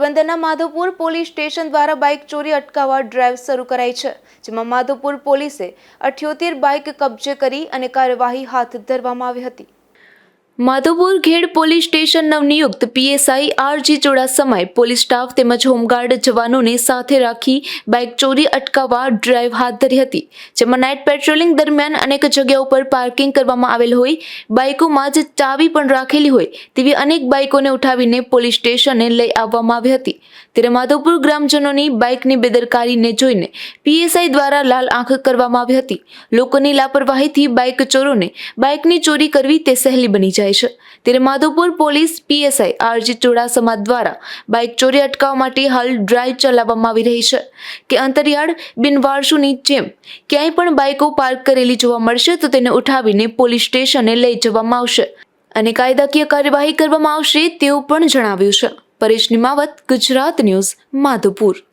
પોરબંદરના Madhavpur police station દ્વારા bike ચોરી અટકાવવા ડ્રાઈવ શરૂ કરાઈ છે, જેમાં માધવપુર પોલીસે અઠ્યોતેર બાઇક કબજે કરી અને કાર્યવાહી હાથ ધરવામાં આવી હતી. માધવપુર ખેડ પોલીસ સ્ટેશન નવનિયુક્ત પીએસઆઈ આરજી ચુડાસમાએ પોલીસ સ્ટાફ તેમજ હોમગાર્ડ જવાનોને સાથે રાખી બાઇક ચોરી અટકાવવા ડ્રાઈવ હાથ ધરી હતી, જેમાં નાઇટ પેટ્રોલિંગ દરમિયાન અનેક જગ્યાઓ પર પાર્કિંગ કરવામાં આવેલ હોય, બાઇકોમાં જ ચાવી પણ રાખેલી હોય તેવી અનેક બાઇકોને ઉઠાવીને પોલીસ સ્ટેશને લઈ આવવામાં આવી હતી. ત્યારે માધવપુર ગ્રામજનોની બાઇકની બેદરકારીને જોઈને પીએસઆઈ દ્વારા લાલ આંખ કરવામાં આવી હતી. લોકોની લાપરવાહીથી બાઇક ચોરોને બાઇકની ચોરી કરવી તે સહેલી બની જાય છે. ત્યારે Madhopur police PSI R G Chudasama દ્વારા બાઇક ચોરી અટકાવવા માટે હાલ ડ્રાઈવ ચલાવવામાં આવી રહી છે. કે અંતરિયાળ બિનવારસુની જેમ ક્યાંય પણ બાઇકો પાર્ક કરેલી જોવા મળશે તો તેને ઉઠાવીને પોલીસ સ્ટેશને લઈ જવામાં આવશે અને કાયદાકીય કાર્યવાહી કરવામાં આવશે તેવું પણ જણાવ્યું છે. પરેશ નિમાવત, ગુજરાત ન્યૂઝ, માધવપુર.